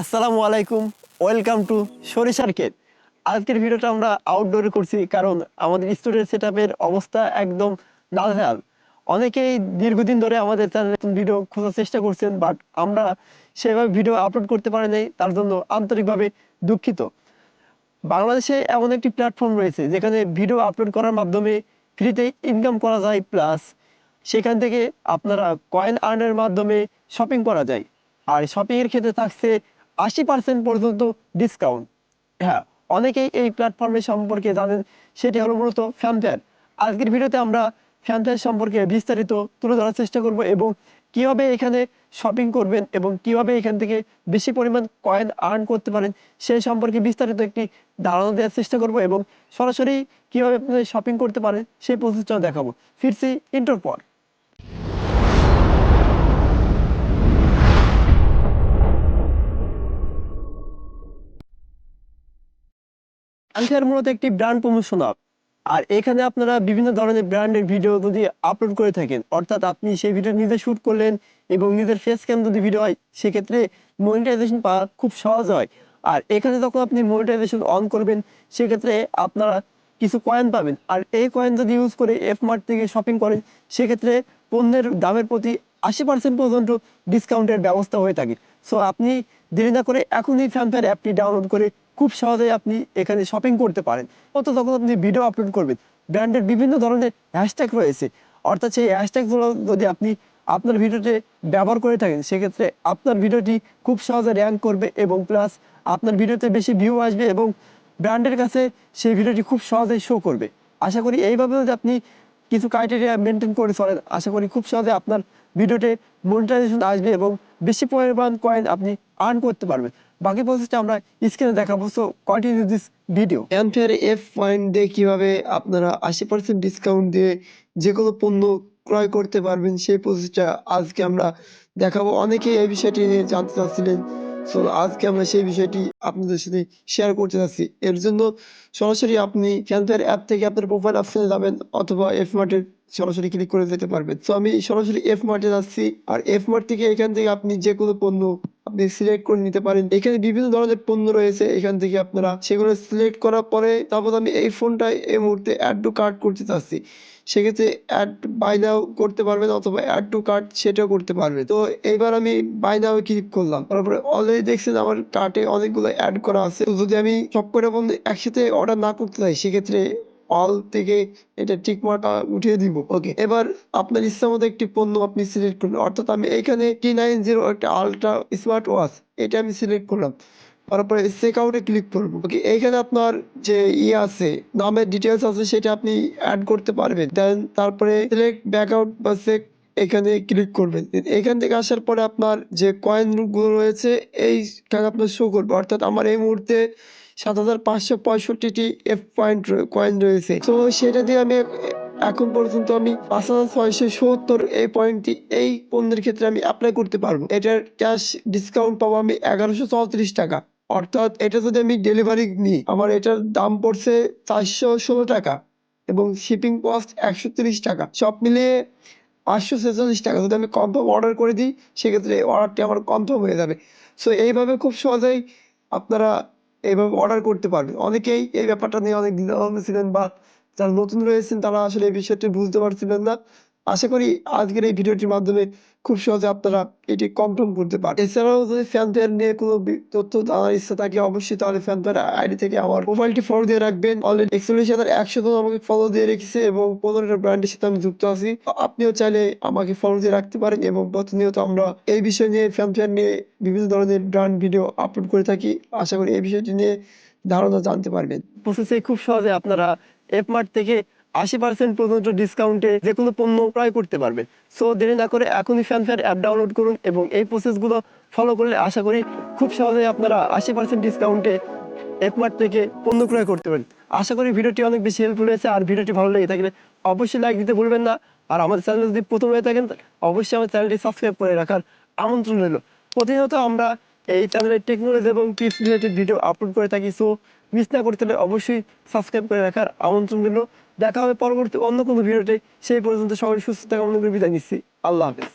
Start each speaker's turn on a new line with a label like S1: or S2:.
S1: আসসালামু আলাইকুম, welcome to সরিষার ক্ষেত। আজকের ভিডিওটা আমরা আউটডোরে করছি কারণ আমাদের স্টুডিও সেট অবস্থা একদম নাজেহাল। অনেকেই দীর্ঘদিন ধরে আমাদের চ্যানেলে ভিডিও খোঁজার চেষ্টা করছেন বাট আমরা সেভাবে ভিডিও আপলোড করতে পারি নাই, তার জন্য আন্তরিকভাবে দুঃখিত। বাংলাদেশে এমন একটি প্ল্যাটফর্ম রয়েছে, যেখানে ভিডিও আপলোড করার মাধ্যমে ফ্রিতে ইনকাম করা যায় প্লাস সেখান থেকে আপনারা কয়েন আর্নের মাধ্যমে শপিং করা যায়। আর শপিং এর ক্ষেত্রে থাকছে আশি পার্সেন্ট পর্যন্ত ডিসকাউন্ট হ্যাঁ। অনেকেই এই প্ল্যাটফর্মের সম্পর্কে জানেন সেটি হলো মূলত ফ্যানফেয়ার আজকের ভিডিওতে আমরা ফ্যানফেয়ার সম্পর্কে বিস্তারিত তুলে ধরার চেষ্টা করব এবং কীভাবে এখানে শপিং করবেন এবং কীভাবে এখান থেকে বেশি পরিমাণ কয়েন আর্ন করতে পারেন সেই সম্পর্কে বিস্তারিত একটি ধারণা দেওয়ার চেষ্টা করব এবং সরাসরি কীভাবে আপনি শপিং করতে পারেন সেই প্রসেসটাও দেখাবো। ফিরছি ইন্টোর পর। আনফেয়ার মূলত একটি ব্র্যান্ড প্রমোশন আপ আর এখানে আপনারা বিভিন্ন ধরনের ব্র্যান্ডের ভিডিও যদি আপলোড করে থাকেন, অর্থাৎ আপনি সেই ভিডিও নিজে শুট করলেন এবং নিজের ফেস ক্যাম যদি ভিডিও হয়, সেক্ষেত্রে মনিটাইজেশন পাওয়া খুব সহজ হয়। আর এখানে যখন আপনি মনিটাইজেশন অন করবেন, সেক্ষেত্রে আপনারা কিছু কয়েন পাবেন। আর এই কয়েন যদি ইউজ করে এফ মার্ট থেকে শপিং করেন, সেক্ষেত্রে পণ্যের দামের প্রতি আশি পার্সেন্ট পর্যন্ত ডিসকাউন্টের ব্যবস্থা হয়ে থাকে। সো আপনি দেরি না করে এখনই ফ্যানফেয়ার অ্যাপটি ডাউনলোড করে খুব সহজেই আপনি এখানে শপিং করতে পারেন। অত তখন আপনি ভিডিও আপলোড করবেন। ব্র্যান্ডের বিভিন্ন ধরনের হ্যাশট্যাগ রয়েছে। অর্থাৎ সেই হ্যাশট্যাগুলো যদি আপনি আপনার ভিডিওতে ব্যবহার করে থাকেন, সেক্ষেত্রে আপনার ভিডিওটি খুব সহজে র্যাঙ্ক করবে এবং প্লাস আপনার ভিডিওতে বেশি ভিউ আসবে এবং ব্র্যান্ডের কাছে সেই ভিডিওটি খুব সহজেই শো করবে। আশা করি এইভাবে যদি আপনি কিছু ক্রাইটেরিয়া মেনটেন করে চলেন। আশা করি খুব সহজে আপনার ভিডিওতে মনিটাইজেশন আসবে এবং বেশি পরিমাণ কয়েন আপনি আর্ন করতে পারবেন। বাকি প্রসেসটা আমরা স্ক্রিনে দেখাবো। সো কন্টিনিউ দিস ভিডিও এমফেয়ার এফ পয়েন্ট দিয়ে কীভাবে আপনারা আশি পার্সেন্ট ডিসকাউন্ট দিয়ে যে কোনো পণ্য ক্রয় করতে পারবেন, সেই প্রসেসটা আজকে আমরা দেখাবো। অনেকেই এই বিষয়টি নিয়ে জানতে চাচ্ছিলেন সো আজকে আমরা সেই বিষয়টি আপনাদের সাথে শেয়ার করতে যাচ্ছি। এর জন্য সরাসরি আপনি ফ্যানফেয়ার অ্যাপ থেকে আপনার প্রোফাইল অপশনে যাবেন অথবা এফ মার্টের সরাসরি ক্লিক করে যেতে পারবেন। তো আমি সরাসরি এফ মার্টে যাচ্ছি। আর এফ মার্ট থেকে এখান থেকে আপনি যে কোনো পণ্য আপনি সিলেক্ট করে নিতে পারেন। এখানে বিভিন্ন ধরনের পণ্য রয়েছে। এখান থেকে আপনারা সেগুলো সিলেক্ট করার পরে তারপর আমি এই ফোনটা এই মুহূর্তে অ্যাড টু কার্ট করতে চাচ্ছি। সেক্ষেত্রে অ্যাড বাই নাও করতে পারবেন অথবা অ্যাড টু কার্ট সেটাও করতে পারবেন। তো এইবার আমি বাই নাও ক্লিক করলাম। তারপরে অলরেডি দেখছেন আমার কার্টে অনেকগুলো অ্যাড করা আছে। তো যদি আমি সব করে পণ্য একসাথে অর্ডার না করতে চাই, সেক্ষেত্রে অল থেকে এটা টিক মার্কটা উঠিয়ে দিব ওকে এবার আপনার ইচ্ছা মতো একটি পণ্য আপনি সিলেক্ট করলেন, অর্থাৎ আমি এখানে টি নাইন জিরো একটা আলট্রা স্মার্ট ওয়াচ এটা আমি সিলেক্ট করলাম। তারপরে চেক আউটে ক্লিক করব ওকে এইখানে আপনার যে ইয়ে আছে, নামের ডিটেলস আছে, সেটা আপনি অ্যাড করতে পারবেন। দেন তারপরে সিলেক্ট ব্যাক আউট বা চেক এখানে ক্লিক করবেন। এখান থেকে আসার পরে আপনার যে কয়েনগুলো রয়েছে, এইখানে আপনার শো করবে। অর্থাৎ আমার এই মুহূর্তে সাত হাজার পাঁচশো পঁয়ষট্টিটি এফ পয়েন্ট কয়েন রয়েছে। তো সেটা দিয়ে আমি এখন পর্যন্ত আমি পাঁচ হাজার ছয়শো সত্তর এই পয়েন্টটি এই পণ্যের ক্ষেত্রে আমি অ্যাপ্লাই করতে পারব। এটার ক্যাশ ডিসকাউন্ট পাবো আমি এগারোশো চৌত্রিশ টাকা। অর্থাৎ এটা যদি আমি ডেলিভারি নিই, আমার এটার দাম পড়ছে চারশো ষোলো টাকা এবং শিপিং কস্ট একশো তিরিশ টাকা। সব মিলিয়ে পাঁচশো ছেচল্লিশ টাকা। যদি আমি কনফার্ম অর্ডার করে দিই, সেক্ষেত্রে অর্ডারটি আমার কনফার্ম হয়ে যাবে। সো এইভাবে খুব সহজেই আপনারা এইভাবে অর্ডার করতে পারবে। অনেকেই এই ব্যাপারটা নিয়ে অনেক দ্বিধাদ্বন্দ্ব ছিলেন বা যারা নতুন রয়েছেন তারা আসলে এই বিষয়টি বুঝতে পারছিলেন না। আশা করি আজকের এই ভিডিওটির মাধ্যমে খুব সহজে আপনারা এটি কনফার্ম করতে পারেন এছাড়াও যদি ফ্যানফেয়ার নিয়ে কোনো তথ্য জানার ইচ্ছা থাকে, অবশ্যই তাহলে ফ্যানফেয়ার আইডি থেকে আমার প্রোফাইলটি ফলো দিয়ে রাখবেন। অলরেডি একচল্লিশ হাজার একশো জন আমাকে ফলো দিয়ে রেখেছে এবং পনেরোটা ব্র্যান্ডের সাথে আমি যুক্ত আছি। আপনিও চাইলে আমাকে ফলো দিয়ে রাখতে পারেন এবং প্রতিনিয়ত আমরা এই বিষয় নিয়ে ফ্যানফেয়ার নিয়ে বিভিন্ন ধরনের ব্র্যান্ড ভিডিও আপলোড করে থাকি। আশা করি এই বিষয়টি নিয়ে ধারণা জানতে পারবেন। প্রসেসে খুব সহজে আপনারা এফ মার্ট থেকে আশি পার্সেন্ট পর্যন্ত ডিসকাউন্টে যে কোনো পণ্য ক্রয় করতে পারবেন। সো দেরি না করে এখনই ফ্যানফেয়ার অ্যাপ ডাউনলোড করুন এবং এই প্রসেসগুলো ফলো করলে আশা করি খুব সহজেই আপনারা আশি পার্সেন্ট ডিসকাউন্টে একমার্ট থেকে পণ্য ক্রয় করতে পারেন আশা করি ভিডিওটি অনেক বেশি হেল্পফুল হয়েছে আর ভিডিওটি ভালো লেগে থাকলে অবশ্যই লাইক দিতে ভুলবেন না। আর আমাদের চ্যানেল যদি প্রথম হয়ে থাকেন, অবশ্যই আমার চ্যানেলটি সাবস্ক্রাইব করে রাখার আমন্ত্রণ রইল। প্রতিনিয়ত আমরা এই চ্যানেলে টেকনোলজি এবং টিপস রিলেটেড ভিডিও আপলোড করে থাকি সো মিস না করতে হলে অবশ্যই সাবস্ক্রাইব করে রাখার আমন্ত্রণ গেল দেখা হবে পরবর্তী অন্য কোনো ভিডিওতে সেই পর্যন্ত সবাই সুস্থ থাকা বিদায় নিচ্ছি আল্লাহ হাফেজ।